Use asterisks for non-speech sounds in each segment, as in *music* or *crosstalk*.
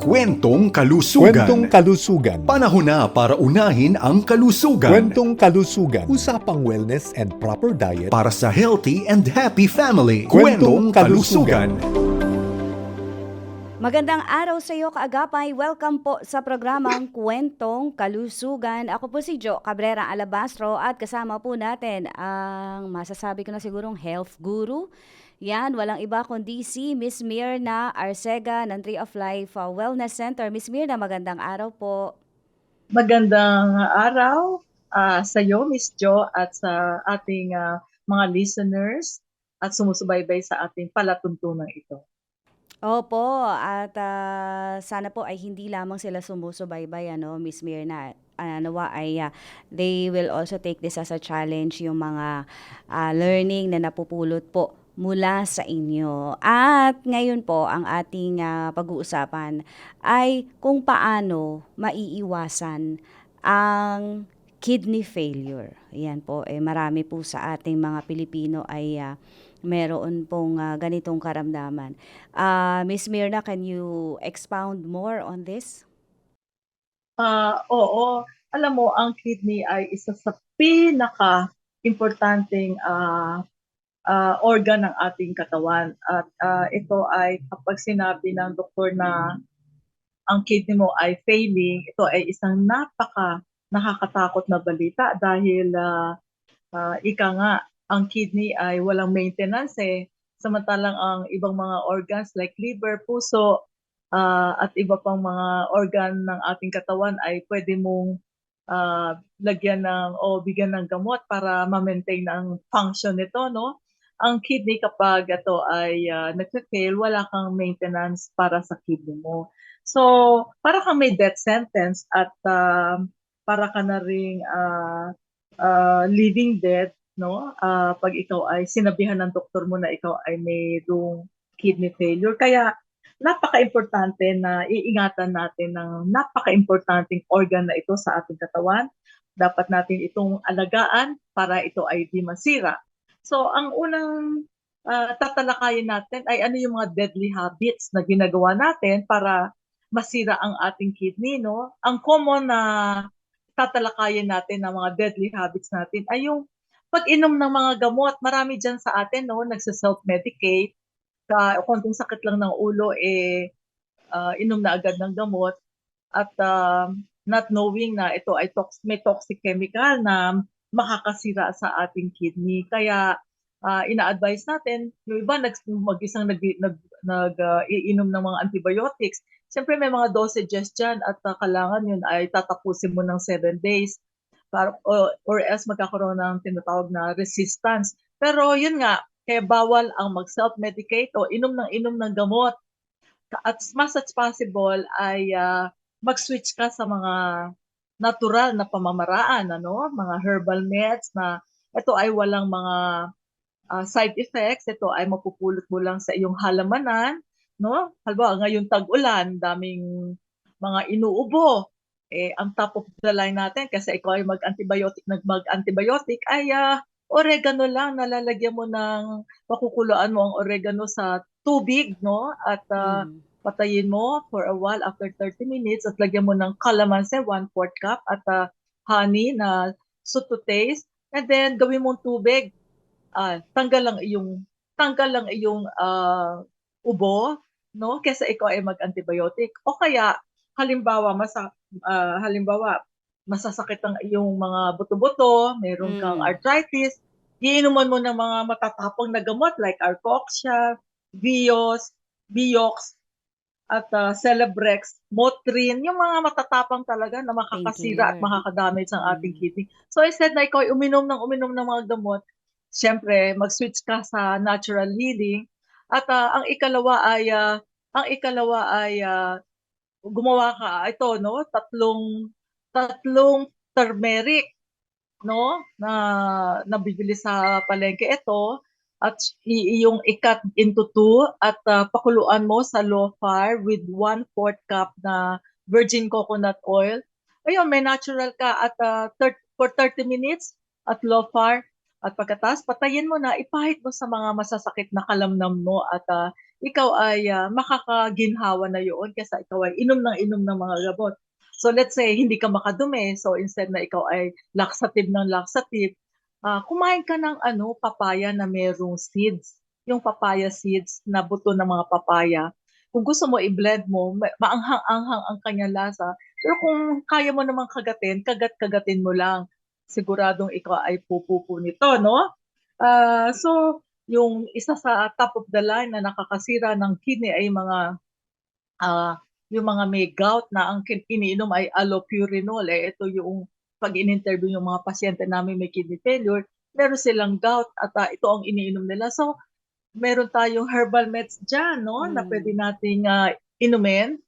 Kwentong Kalusugan. Kwentong kalusugan. Panahon na para unahin ang kalusugan. Kwentong kalusugan. Usapang wellness and proper diet. para sa healthy and happy family. Kwentong Kalusugan. Magandang araw sa iyo, kaagapay. Welcome po sa programang Kwentong Kalusugan. Ako po si Jo Cabrera Alabastro at kasama po natin ang masasabi ko na sigurong health guru. Yan, walang iba kundi si Miss Mirna Arcega ng Tree of Life uh, Wellness Center. Miss Mirna, magandang araw po. Magandang araw ah, sa iyo, Miss Jo, at sa ating ah, mga listeners at sumusubaybay sa ating palatuntunan ito. Opo, at ah, sana po ay hindi lamang sila sumusubaybay, ano, Miss Mirna. Ah, nawa ay ah, they will also take this as a challenge, yung mga ah, learning na napupulot po mula sa inyo. At ngayon po, ang ating ah, pag-uusapan ay kung paano maiiwasan ang kidney failure. Yan po, eh, marami po sa ating mga Pilipino ay ah, meron pong ah, ganitong karamdaman. Uh, Miss Mirna, can you expound more on this? Ah, oo, alam mo, ang kidney ay isa sa pinaka-importanting ah, ah, organ ng ating katawan. At ah, ito ay kapag sinabi ng doktor na ang kidney mo ay failing, ito ay isang napaka nakakatakot na balita dahil ah, ah, ika nga, ang kidney ay walang maintenance eh. Samantalang ang ibang mga organs like liver, puso, ah, at iba pang mga organ ng ating katawan ay pwede mong ah, lagyan ng o bigyan ng gamot para ma-maintain ang function nito, no? Ang kidney kapag ito ay uh, nagfe-fail, wala kang maintenance para sa kidney mo. So, para kang may death sentence at ah, para ka na ring ah, ah, living dead, no? Ah, pag ikaw ay sinabihan ng doktor mo na ikaw ay mayroong kidney failure. Kaya napaka-importante na iingatan natin ng napaka-importanting organ na ito sa ating katawan. Dapat natin itong alagaan para ito ay di masira. So, ang unang ah, tatalakayin natin ay ano yung mga deadly habits na ginagawa natin para masira ang ating kidney, no? Ang common na tatalakayin natin ng mga deadly habits natin ay yung pag-inom ng mga gamot. Marami dyan sa atin, no? Nagsa-self-medicate. Ka, konting sakit lang ng ulo, eh, ah, inom na agad ng gamot. At ah, not knowing na ito ay tox- may toxic chemical na makakasira sa ating kidney. Kaya ah, ina-advise natin, yung iba nag, mag-isang nag, nag, nag ah, iinom ng mga antibiotics. Siyempre may mga dosages dyan at ah, kailangan yun ay tatapusin mo ng 7 days para, or, or else magkakaroon ng tinatawag na resistance. Pero yun nga, kaya bawal ang mag-self-medicate o inom ng inom ng gamot. At as much as possible ay ah, mag-switch ka sa mga natural na pamamaraan, ano? mga herbal meds na ito ay walang mga ah, side effects, ito ay mapupulot mo lang sa iyong halamanan, no? Halimbawa, ngayon tag-ulan, daming mga inuubo. Eh, ang top of the line natin, kasi ikaw ay mag-antibiotic, nag-mag-antibiotic, ay ah, oregano lang, nalalagyan mo ng, pakukuluan mo ang oregano sa tubig, no? At ah, Mm. Patayin mo for a while after 30 minutes at lagyan mo ng calamansi, 1 4 cup at ah, honey na sweet to taste. And then gawin mong tubig. Ah, tanggal lang iyong tanggal lang iyong ah, ubo, no? Kaysa ikaw ay mag-antibiotic. O kaya halimbawa masa ah, halimbawa masasakit ang iyong mga buto-buto, meron kang Mm. arthritis, iinuman mo ng mga matatapang na gamot like Arcoxia, Vios, Vioxx, at ah, Celebrex, Motrin, yung mga matatapang talaga na makakasira at makakadamage ng ating Mm. kidney. So instead na ikaw ay uminom ng uminom ng mga gamot, siyempre mag-switch ka sa natural healing. At ah, ang ikalawa ay ah, ang ikalawa ay ah, gumawa ka ito no, tatlong tatlong turmeric no na nabibili sa palengke ito at iyong ikat into two at ah, pakuluan mo sa low fire with 1 4 cup na virgin coconut oil. Ayun, may natural ka at ah, thir- for 30 minutes at low fire. At pagkatas, patayin mo na, ipahit mo sa mga masasakit na kalamnam mo at ah, ikaw ay ah, makakaginhawa na yun kasi ikaw ay inom ng inom ng mga gamot. So let's say hindi ka makadumi, so instead na ikaw ay laxative ng laxative, ah, kumain ka ng ano, papaya na merong seeds. Yung papaya seeds na buto ng mga papaya. Kung gusto mo i-blend mo, ma- maanghang-anghang ang kanyang lasa. Pero kung kaya mo namang kagatin, kagat-kagatin mo lang. Siguradong ikaw ay pupupo nito, no? Ah, so, yung isa sa top of the line na nakakasira ng kidney ay mga ah, yung mga may gout na ang iniinom ay allopurinol. Eh, ito yung pag in-interview yung mga pasyente namin may kidney failure, meron silang gout at ah, ito ang iniinom nila. So, meron tayong herbal meds dyan, no? Na Mm. pwede nating ah, inumin.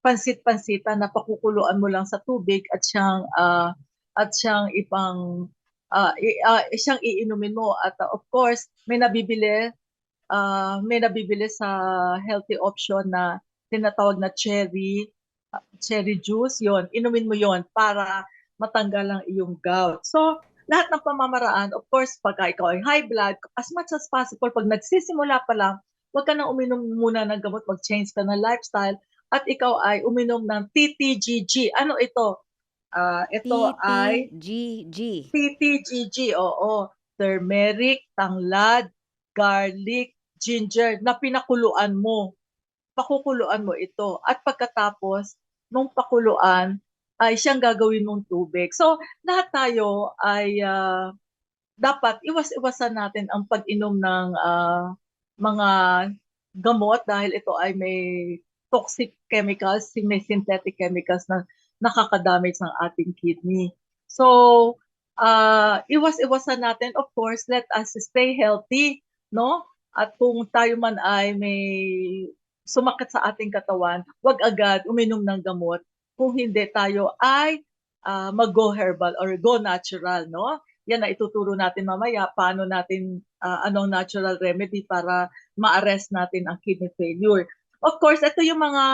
Pansit-pansita na pakukuluan mo lang sa tubig at siyang ah, at siyang ipang ah, i- ah, siyang iinumin mo at ah, of course may nabibili ah, may nabibili sa healthy option na tinatawag na cherry ah, cherry juice yon inumin mo yon para matanggal ang iyong gout so lahat ng pamamaraan of course pagka ikaw ay high blood as much as possible pag nagsisimula pa lang huwag ka nang uminom muna ng gamot mag-change ka ng lifestyle at ikaw ay uminom ng TTGG ano ito Ah, ito ay TTGG. TTGG, oo. Turmeric, tanglad, garlic, ginger na pinakuluan mo. Pakukuluan mo ito. At pagkatapos, nung pakuluan, ay siyang gagawin mong tubig. So, lahat tayo ay ah, dapat iwas-iwasan natin ang pag-inom ng ah, mga gamot dahil ito ay may toxic chemicals, may synthetic chemicals na nakakadamage ng ating kidney. So, uh, iwas-iwasan natin. Of course, let us stay healthy, no? At kung tayo man ay may sumakit sa ating katawan, wag agad uminom ng gamot. Kung hindi tayo ay ah, mag-go herbal or go natural, no? Yan na ituturo natin mamaya paano natin ah, anong natural remedy para ma-arrest natin ang kidney failure. Of course, ito yung mga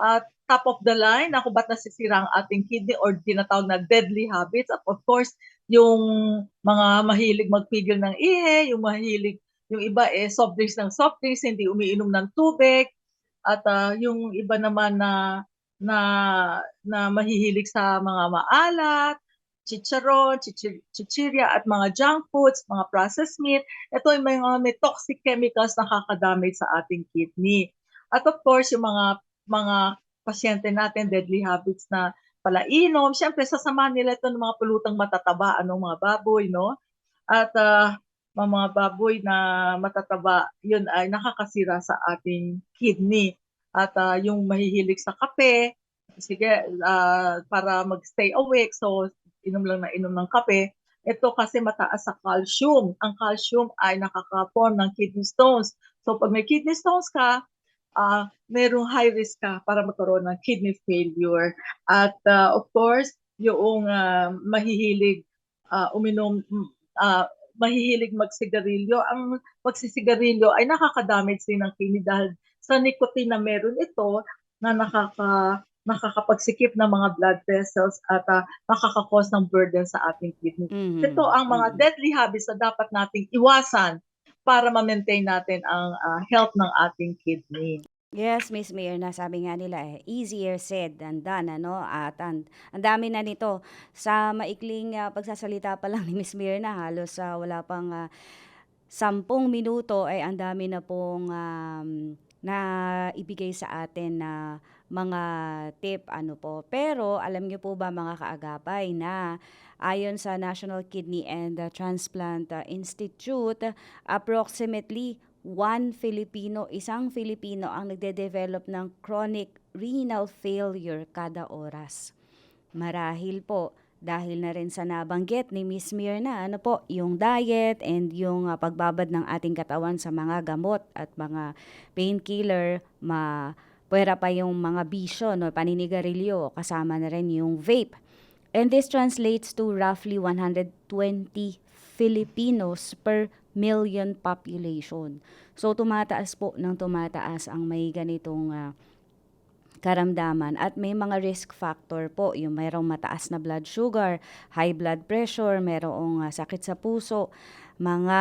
ah, top of the line na kung ba't nasisira ang ating kidney or tinatawag na deadly habits. Of course, yung mga mahilig magpigil ng ihe, yung mahilig, yung iba eh soft drinks ng soft drinks, hindi umiinom ng tubig. At ah, yung iba naman na na na mahihilig sa mga maalat, chicharon, chichir, chichirya at mga junk foods, mga processed meat. Ito ay may mga may toxic chemicals na nakakadamage sa ating kidney. At of course, yung mga mga pasyente natin, deadly habits na palainom. Siyempre, sasama nila ito ng mga pulutang matataba, anong mga baboy, no? At mga mga baboy na matataba, yun ay nakakasira sa ating kidney. At ah, yung mahihilig sa kape, sige, ah, para mag-stay awake, so inom lang na inom ng kape. Ito kasi mataas sa calcium. Ang calcium ay nakaka-form ng kidney stones. So pag may kidney stones ka, ah merong high risk ka para magkaroon ng kidney failure. At ah, of course, yung ah, mahihilig ah, uminom, ah, mahihilig magsigarilyo, ang pagsisigarilyo ay nakaka-damage din ng kidney dahil sa nicotine na meron ito na nakaka nakakapagsikip ng mga blood vessels at ah, nakaka-cause ng burden sa ating kidney. Mhm. Ito ang mga Mhm. deadly habits na dapat nating iwasan para ma-maintain natin ang ah, health ng ating kidney. Yes, Miss Mayor, na sabi nga nila eh, easier said than done, ano? At ang, ang dami na nito. Sa maikling ah, pagsasalita pa lang *laughs* ni Miss Mayor na halos ah, wala pang ah, sampung minuto ay ang dami na pong um, na ibigay sa atin na mga tip ano po. Pero alam niyo po ba mga kaagapay na ayon sa National Kidney and Transplant Institute, approximately one Filipino, isang Filipino ang nagde-develop ng chronic renal failure kada oras. Marahil po dahil na rin sa nabanggit ni Miss Mirna, ano po, yung diet and yung ah, pagbabad ng ating katawan sa mga gamot at mga painkiller, ma puwera pa yung mga bisyo, no, paninigarilyo, kasama na rin yung vape. And this translates to roughly 120 Filipinos per million population. So tumataas po ng tumataas ang may ganitong ah, karamdaman at may mga risk factor po yung mayroong mataas na blood sugar, high blood pressure, mayroong ah, sakit sa puso, mga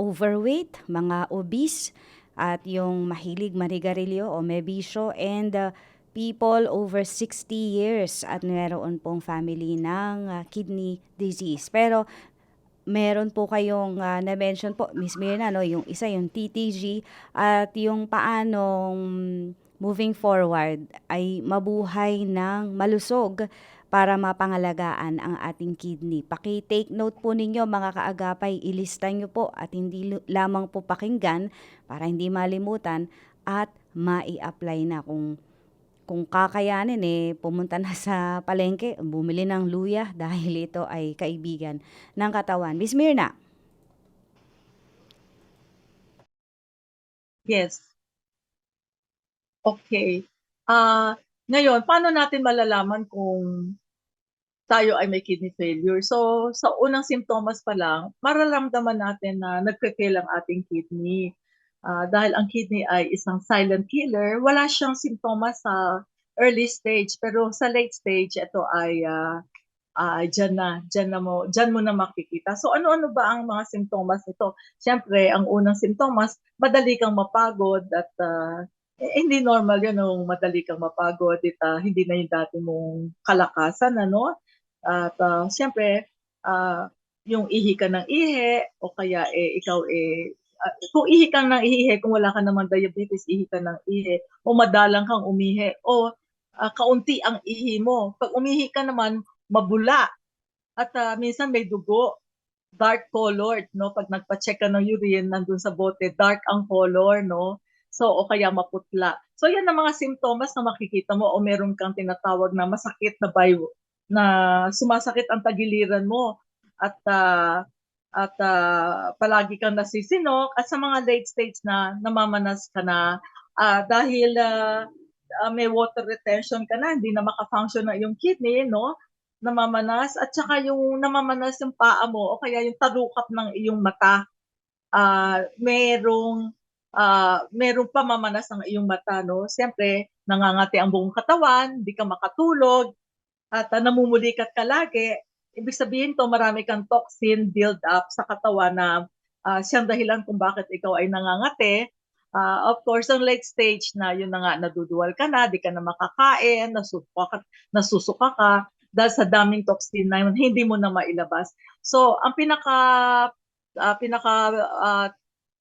overweight, mga obese, at yung mahilig manigarilyo o may bisyo and uh, people over 60 years at meron pong family ng uh, kidney disease. Pero meron po kayong ah, na-mention po, Miss Mirna, no, yung isa yung TTG at yung paanong moving forward ay mabuhay ng malusog para mapangalagaan ang ating kidney. Paki-take note po ninyo mga kaagapay, ilista nyo po at hindi lamang po pakinggan para hindi malimutan at mai-apply na kung kung kakayanin eh pumunta na sa palengke, bumili ng luya *laughs* dahil ito ay kaibigan ng katawan. Miss Mirna, Yes. Okay. Ah, ngayon, paano natin malalaman kung tayo ay may kidney failure? So, sa unang simptomas pa lang, mararamdaman natin na nagpe-fail ang ating kidney. Ah, dahil ang kidney ay isang silent killer, wala siyang simptomas sa early stage, pero sa late stage, ito ay ah, ah, dyan na, dyan na mo, dyan mo na makikita. So ano-ano ba ang mga simptomas nito? Siyempre, ang unang simptomas, madali kang mapagod at ah, eh, hindi normal yun nung madali kang mapagod at ah, hindi na yung dati mong kalakasan, ano? At ah, siyempre, ah, yung ihi ka ng ihi o kaya eh, ikaw eh, ah, kung ihi ka ng ihi, kung wala ka naman diabetes, ihi ka ng ihi o madalang kang umihi o ah, kaunti ang ihi mo. Pag umihi ka naman, mabula at ah, minsan may dugo dark colored no pag nagpa-check ka ng urine nandun sa bote dark ang color no so o kaya maputla. So yan ang mga simptomas na makikita mo o meron kang tinatawag na masakit na bayo na sumasakit ang tagiliran mo at ah, at ah, palagi kang nasisinok at sa mga late stage na namamanas ka na ah, dahil ah, ah, may water retention ka na hindi na maka-function na yung kidney no? Namamanas at saka yung namamanas yung paa mo o kaya yung tarukap ng iyong mata. Ah merong ah merong pamamanas ng iyong mata no? Siyempre nangangati ang buong katawan hindi ka makatulog at ah, namumulikat ka lagi. Ibig sabihin to marami kang toxin build up sa katawan na ah, siyang dahilan kung bakit ikaw ay nangangati. Ah, of course, ang late stage na yun na nga, naduduwal ka na, di ka na makakain, nasusuka ka, nasusuka ka, dahil sa daming toxin na yun, hindi mo na mailabas. So, ang pinaka, ah, pinaka ah,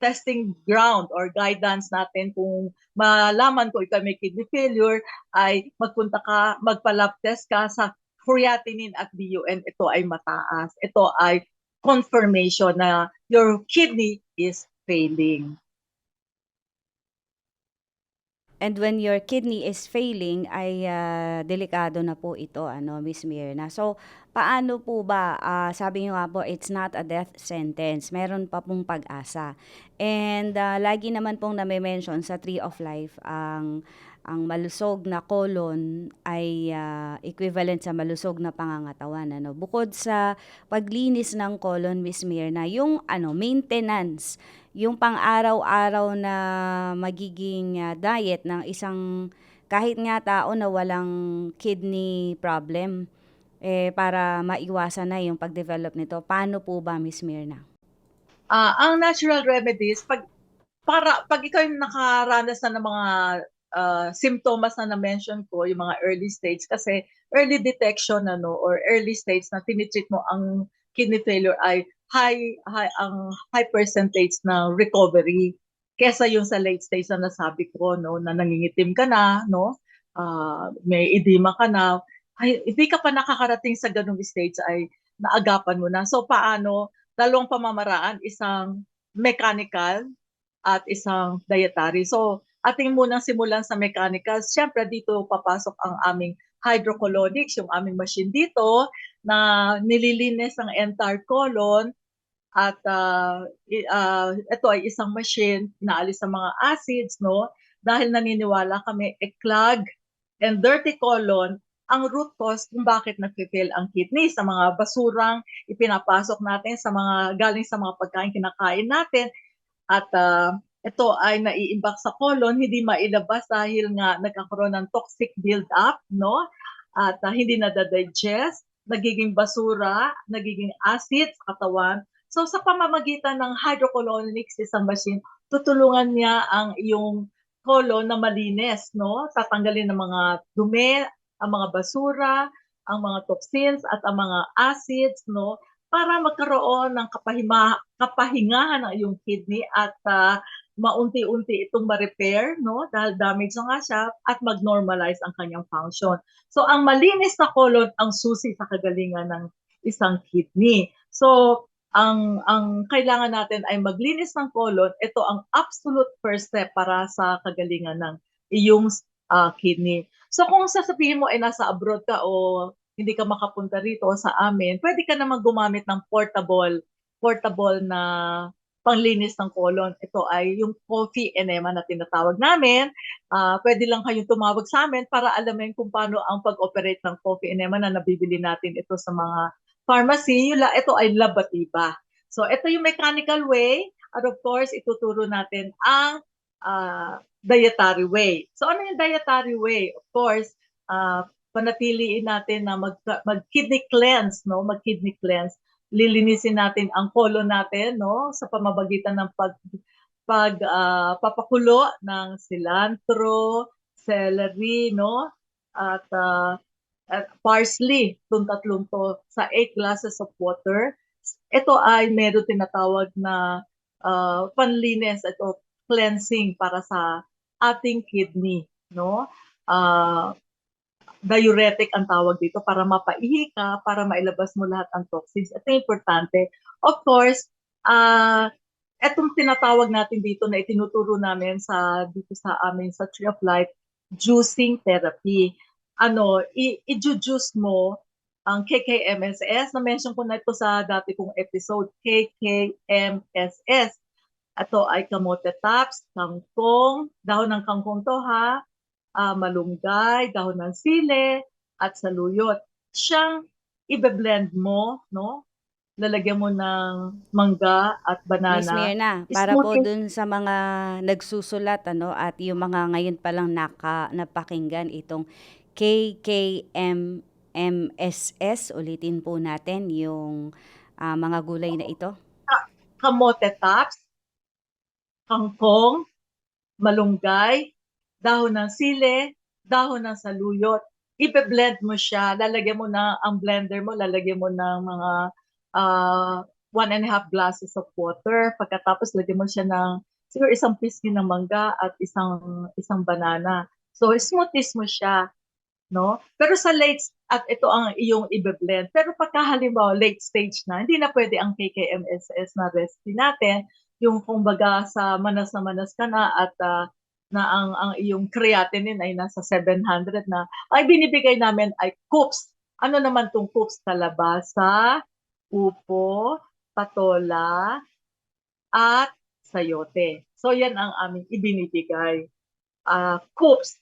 testing ground or guidance natin kung malaman ko ikaw may kidney failure ay magpunta ka, magpa-lab test ka sa creatinine at BUN. Ito ay mataas. Ito ay confirmation na your kidney is failing. And when your kidney is failing ay ah, delikado na po ito ano Miss Mirna. So paano po ba ah, sabi niyo nga po it's not a death sentence. Meron pa pong pag-asa. And ah, lagi naman pong name-mention sa Tree of Life ang ang malusog na colon ay ah, equivalent sa malusog na pangangatawan ano. Bukod sa paglinis ng colon Miss Mirna, yung ano maintenance yung pang-araw-araw na magiging ah, diet ng isang kahit nga tao na walang kidney problem eh para maiwasan na yung pag-develop nito. Paano po ba Miss Mirna? Ah, ang natural remedies pag para pag ikaw yung nakaranas na ng mga ah, simptomas na na-mention ko, yung mga early stage kasi early detection ano or early stage na tinitreat mo ang kidney failure ay high, high ang high percentage na recovery kesa yung sa late stage na nasabi ko no na nangingitim ka na no ah, may edema ka na ay hindi ka pa nakakarating sa ganung stage ay naagapan mo na. So paano? Dalawang pamamaraan isang mechanical at isang dietary. So ating munang simulan sa mechanical. Syempre dito papasok ang aming hydrocolonics yung aming machine dito na nililinis ang entire colon. At i- ah, ito ay isang machine, inaalis ang mga acids, no? Dahil naniniwala kami, a clog and dirty colon ang root cause kung bakit nag-fail ang kidney. Sa mga basurang ipinapasok natin sa mga galing sa mga pagkain kinakain natin. At ah, ito ay naiimbak sa colon hindi mailabas dahil nga nagkakaroon ng toxic build up no at ah, hindi na digest nagiging basura nagiging acid sa katawan So sa pamamagitan ng hydrocolonics isang machine, tutulungan niya ang iyong colon na malinis, no? Tatanggalin ng mga dumi, ang mga basura, ang mga toxins at ang mga acids, no? Para magkaroon ng kapahima, kapahingahan ng iyong kidney at ah, maunti-unti itong ma-repair, no? Dahil damage na nga siya at mag-normalize ang kanyang function. So, ang malinis na colon ang susi sa kagalingan ng isang kidney. So, ang ang kailangan natin ay maglinis ng colon. Ito ang absolute first step para sa kagalingan ng iyong ah, kidney. So, kung sasabihin mo ay nasa abroad ka o hindi ka makapunta rito sa amin, pwede ka naman gumamit ng portable portable na panglinis ng colon. Ito ay yung coffee enema na tinatawag namin. Ah, pwede lang kayong tumawag sa amin para alamin kung paano ang pag-operate ng coffee enema na nabibili natin ito sa mga pharmacy. Ito ay labatiba. So, ito yung mechanical way. At of course, ituturo natin ang ah, dietary way. So, ano yung dietary way? Of course, ah, panatiliin natin na mag, mag-kidney cleanse, no? Mag-kidney cleanse lilinisin natin ang colon natin no sa pamamagitan ng pag pag ah, papakulo ng cilantro, celery no at ah, at parsley itong tatlong to sa 8 glasses of water. Ito ay meron tinatawag na ah, panlinis ito cleansing para sa ating kidney no. Ah, diuretic ang tawag dito para mapaihi ka, para mailabas mo lahat ang toxins. Ito yung importante. Of course, ah etong tinatawag natin dito na itinuturo namin sa dito sa amin sa Tree of Life, juicing therapy. Ano, i-juice mo ang KKMSS. Na-mention ko na ito sa dati kong episode, KKMSS. Ito ay kamote tops, kangkong, dahon ng kangkong to ha, ah, malunggay, dahon ng sile, at saluyot. Siyang ibe-blend mo, no? Lalagyan mo ng mangga at Miss banana. Mirna, para po dun sa mga nagsusulat ano at yung mga ngayon pa lang naka napakinggan itong KKMMSS, ulitin po natin yung ah, mga gulay na ito. Kamote tops, kangkong, malunggay, dahon ng sile, dahon ng saluyot. Ibe-blend mo siya, lalagyan mo na ang blender mo, lalagyan mo ng mga ah, one and a half glasses of water. Pagkatapos lagyan mo siya ng siguro isang piece ng mangga at isang isang banana. So smoothies mo siya, no? Pero sa late at ito ang iyong ibe-blend. Pero pagka halimbawa late stage na, hindi na pwede ang KKMSS na recipe natin. Yung kumbaga sa manas na manas ka na at ah, na ang ang iyong creatinine ay nasa 700 na ay binibigay namin ay coops. Ano naman tong coops? Kalabasa, upo, patola, at sayote. So yan ang aming ibinibigay. Ah, coops.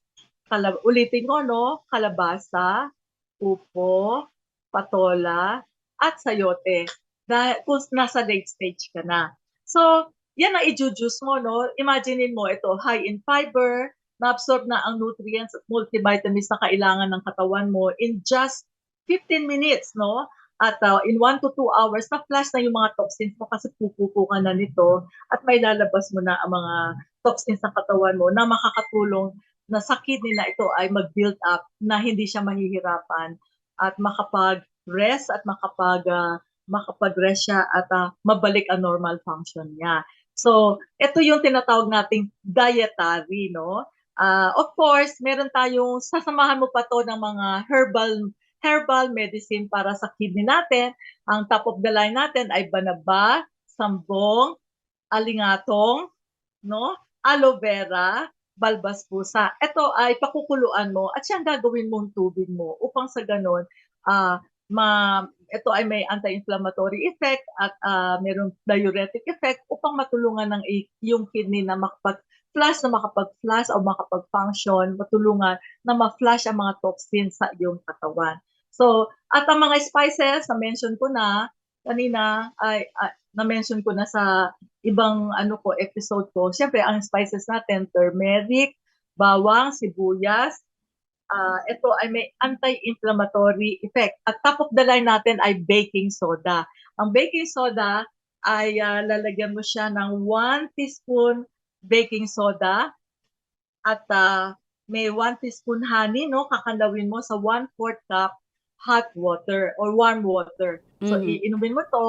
Kalab- ulitin ko no, kalabasa, upo, patola, at sayote. Dahil kung nasa late stage ka na. So, yan ang i-juice mo, no? Imaginein mo ito, high in fiber, na-absorb na ang nutrients at multivitamins na kailangan ng katawan mo in just 15 minutes, no? At uh, in 1 to 2 hours, na-flash na yung mga toxins mo kasi pupupo ka na nito at may lalabas mo na ang mga toxins sa katawan mo na makakatulong na sa kidney na ito ay mag-build up na hindi siya mahihirapan at makapag-rest at makapag ah, makapag-rest siya at ah, mabalik ang normal function niya. So, ito yung tinatawag nating dietary, no? Ah, of course, meron tayong sasamahan mo pa to ng mga herbal herbal medicine para sa kidney natin. Ang top of the line natin ay banaba, sambong, alingatong, no? Aloe vera, balbas pusa. Ito ay pakukuluan mo at siyang gagawin mong tubig mo upang sa ganon ah ma ito ay may anti-inflammatory effect at ah, mayroong diuretic effect upang matulungan ng yung kidney na makapag-flush na makapag-flush o makapag-function, matulungan na ma-flush ang mga toxins sa iyong katawan. So, at ang mga spices na mention ko na kanina ay ah, na-mention ko na sa ibang ano ko episode ko. Syempre ang spices natin turmeric, bawang, sibuyas, ah ito ay may anti-inflammatory effect. At top of the line natin ay baking soda. Ang baking soda ay ah, lalagyan mo siya ng 1 teaspoon baking soda at ah, may 1 teaspoon honey, no? Kakalawin mo sa 1/4 cup hot water or warm water. So, Mhm. iinumin mo to.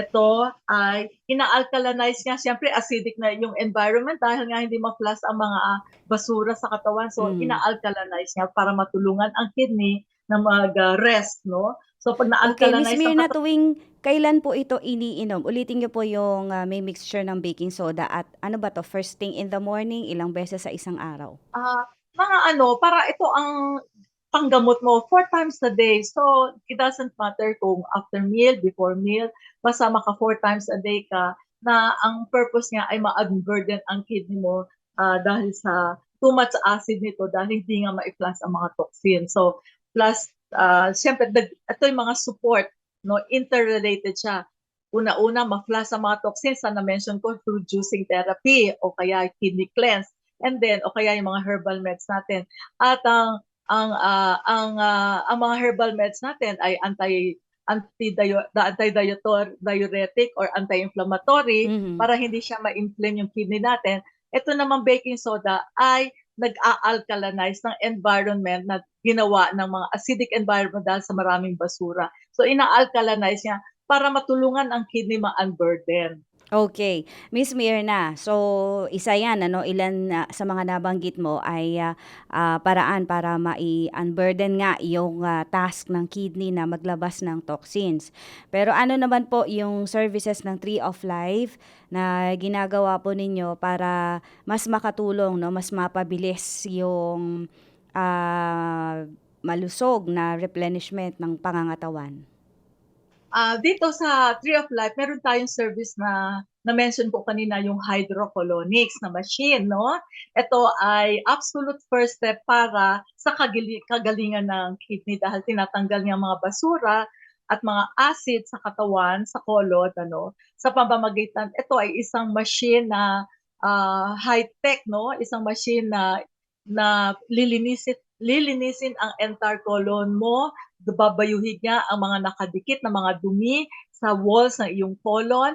Ito ay ina-alkalinize nga. Siyempre, acidic na yung environment dahil nga hindi ma-flush ang mga ah, basura sa katawan. So, Mhm. ina-alkalinize nga para matulungan ang kidney na mag-rest, no? So, pag Okay, na-alkalinize ang Mirna, katawan, tuwing kailan po ito iniinom? Ulitin niyo po yung ah, may mixture ng baking soda at ano ba to? First thing in the morning, ilang beses sa isang araw? ah, mga ano, para ito ang panggamot mo four times a day. So, it doesn't matter kung after meal, before meal, basta maka four times a day ka na ang purpose niya ay ma-unburden ang kidney mo ah, dahil sa too much acid nito dahil hindi nga ma-flush ang mga toxin. So, plus, uh, siyempre, ito yung mga support, no, interrelated siya. Una-una, ma-flush ang mga toxins na na-mention ko through juicing therapy o kaya kidney cleanse. And then, o kaya yung mga herbal meds natin. At ang ang ah, ang ah, ang mga herbal meds natin ay anti anti diuretic or anti-inflammatory Mhm. para hindi siya ma-inflame yung kidney natin. Ito naman baking soda ay nag-a-alkalinize ng environment na ginawa ng mga acidic environment dahil sa maraming basura. So ina-alkalinize niya para matulungan ang kidney ma-unburden. Okay. Miss Mirna, so isa yan, ano, ilan na sa mga nabanggit mo ay ah, ah, paraan para mai-unburden nga yung ah, task ng kidney na maglabas ng toxins. Pero ano naman po yung services ng Tree of Life na ginagawa po ninyo para mas makatulong, no, mas mapabilis yung ah, malusog na replenishment ng pangangatawan? Ah, dito sa Tree of Life, meron tayong service na na-mention ko kanina yung hydrocolonics na machine, no? Ito ay absolute first step para sa kagalingan ng kidney dahil tinatanggal niya mga basura at mga acid sa katawan, sa kolon, ano? Sa pamamagitan, ito ay isang machine na ah, high-tech, no? Isang machine na na lilinisin lilinisin ang entire colon mo babayuhin niya ang mga nakadikit na mga dumi sa walls ng iyong colon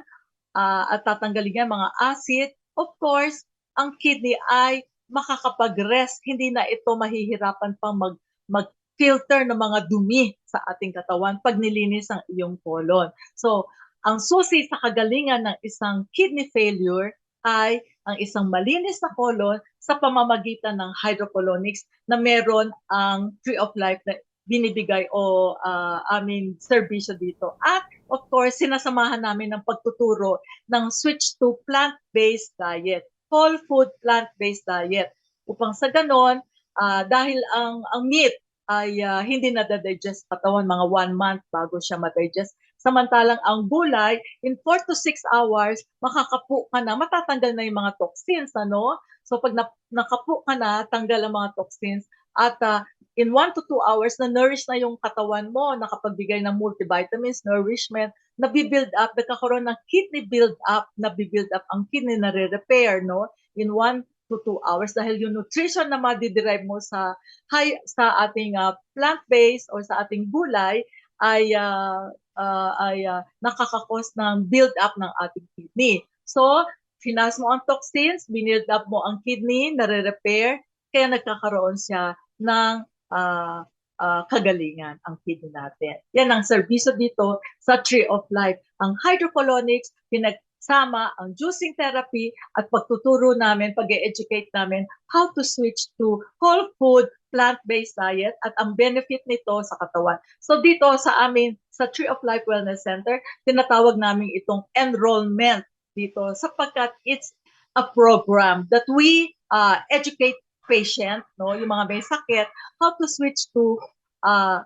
ah, at tatanggalin niya mga acid. Of course, ang kidney ay makakapag-rest. Hindi na ito mahihirapan pang mag, mag-filter ng mga dumi sa ating katawan pag nilinis ang iyong colon. So, ang susi sa kagalingan ng isang kidney failure ay ang isang malinis na colon sa pamamagitan ng hydrocolonics na meron ang Tree of Life na binibigay o ah, aming serbisyo dito. At of course, sinasamahan namin ng pagtuturo ng switch to plant-based diet, whole food plant-based diet. Upang sa ganon, ah, dahil ang, ang meat ay ah, hindi na digest katawan mga one month bago siya ma-digest. Samantalang ang gulay, in 4 to 6 hours, makakapu ka na, matatanggal na yung mga toxins, ano? So pag na, nakapu ka na, tanggal ang mga toxins. At ah, in 1 to 2 hours, na-nourish na yung katawan mo, nakapagbigay ng multivitamins, nourishment, nabibuild up, nagkakaroon ng kidney build up, nabibuild up ang kidney na re-repair, no? In 1 to 2 hours dahil yung nutrition na ma-derive mo sa high, sa ating ah, plant-based or sa ating gulay ay ah, ah, ay ah, nakakakos ng build up ng ating kidney. So, finas mo ang toxins, binuild up mo ang kidney, nare-repair, kaya nagkakaroon siya ng ah, ah, kagalingan ang kidney natin. Yan ang serbisyo dito sa Tree of Life. Ang hydrocolonics, pinagsama ang juicing therapy at pagtuturo namin, pag-educate namin how to switch to whole food plant-based diet at ang benefit nito sa katawan. So dito sa amin, sa Tree of Life Wellness Center, tinatawag namin itong enrollment dito sapagkat it's a program that we uh, educate patient, no, yung mga may sakit, how to switch to uh,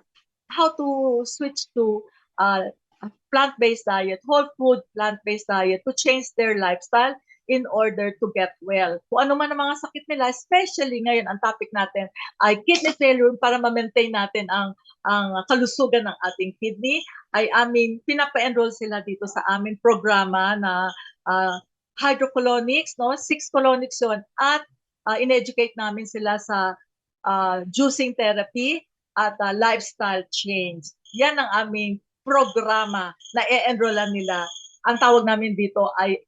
how to switch to uh, plant-based diet, whole food plant-based diet to change their lifestyle in order to get well. Kung ano man ang mga sakit nila, especially ngayon ang topic natin ay kidney failure para ma-maintain natin ang ang kalusugan ng ating kidney ay aming pinapa-enroll sila dito sa aming programa na uh, hydrocolonics, no? Six colonics yon at uh, in-educate namin sila sa uh, juicing therapy at uh, lifestyle change. Yan ang aming programa na e-enrollan nila. Ang tawag namin dito ay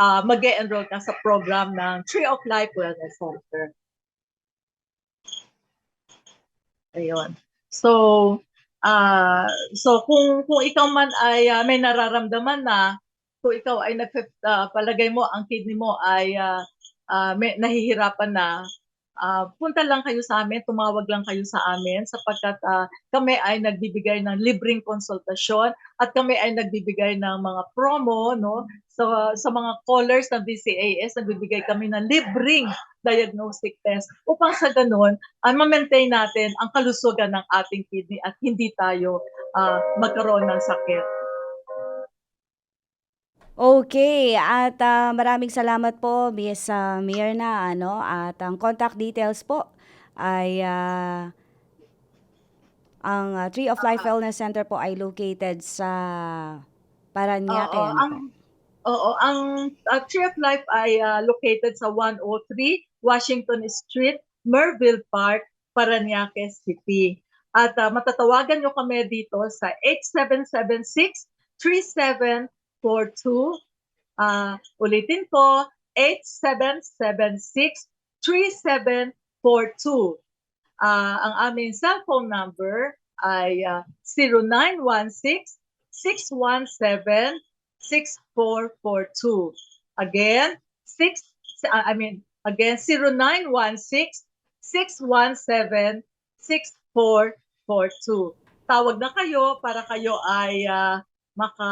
uh, mag enroll ka sa program ng Tree of Life Wellness Center. Ayun. So, ah so kung kung ikaw man ay ah, may nararamdaman na kung ikaw ay nag palagay mo ang kidney mo ay ah, ah, may nahihirapan na ah, punta lang kayo sa amin, tumawag lang kayo sa amin sapagkat ah, kami ay nagbibigay ng libreng konsultasyon at kami ay nagbibigay ng mga promo no sa sa mga callers ng DCAS nagbibigay kami ng libreng diagnostic test upang sa ganun ay ma-maintain natin ang kalusugan ng ating kidney at hindi tayo ah, magkaroon ng sakit. Okay, at ah, maraming salamat po Miss ah, Mirna ano at ang contact details po ay ah, ang ah, Tree of Life Wellness Center po ay located sa Parañaque. Oo, ano ang po? Oo, ang uh, Tree of Life ay ah, located sa 103 Washington Street, Merville Park, Parañaque City. At ah, matatawagan nyo kami dito sa 8776-3742. Ah, ulitin ko, 8776-3742. Ah, ang aming cellphone number ay ah, 0916 617 6442. Again, 6 uh, I mean again 0916 617 6442. Tawag na kayo para kayo ay ah, maka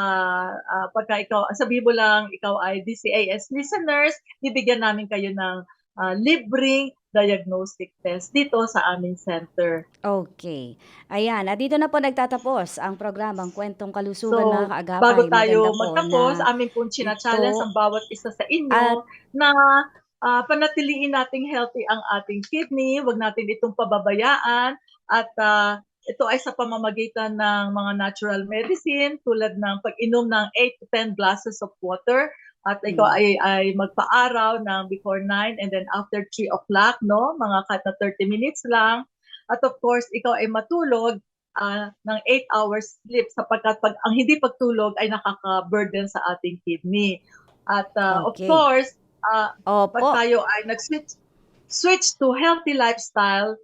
ah, pagka ikaw sabihin mo lang ikaw ay DCAS listeners, bibigyan namin kayo ng ah, libreng diagnostic test dito sa aming center. Okay. Ayan, at dito na po nagtatapos ang programang Kwentong Kalusugan So, mga kaagapay. bago tayo magtapos, na amin pong china-challenge ang bawat isa sa inyo at na ah, panatiliin nating healthy ang ating kidney, wag natin itong pababayaan at ah, ito ay sa pamamagitan ng mga natural medicine tulad ng pag-inom ng 8 to 10 glasses of water at ikaw Mm. ay ay magpa-araw ng before 9 and then after 3 o'clock no mga kat na 30 minutes lang at of course ikaw ay matulog ah, ng 8 hours sleep sapagkat pag ang hindi pagtulog ay nakaka-burden sa ating kidney. At of Okay. course, ah, pag tayo ay nag-switch switch to healthy lifestyle,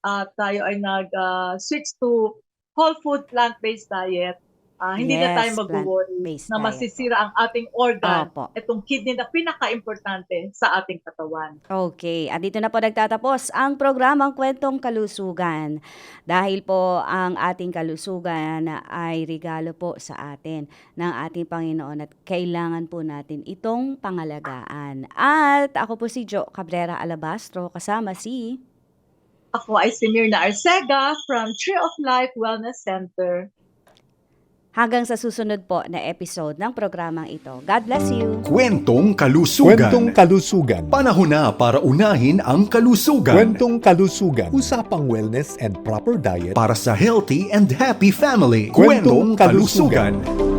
at tayo ay nag-switch to whole food plant-based diet, ah, hindi na tayo Yes, mag-worry na diet. masisira ang ating organ, Opo. itong kidney na pinaka-importante sa ating katawan. Okay, at dito na po nagtatapos ang programang Kwentong Kalusugan. Dahil po ang ating kalusugan ay regalo po sa atin ng ating Panginoon at kailangan po natin itong pangalagaan. At ako po si Jo Cabrera Alabastro kasama si Ako ay si Mirna Arcega from Tree of Life Wellness Center. hanggang sa susunod po na episode ng programang ito. God bless you! Kwentong Kalusugan. Kwentong kalusugan. Panahon na para unahin ang kalusugan. Kwentong kalusugan. Usapang wellness and proper diet. Para sa healthy and happy family. Kwentong Kwentong Kalusugan. Kalusugan.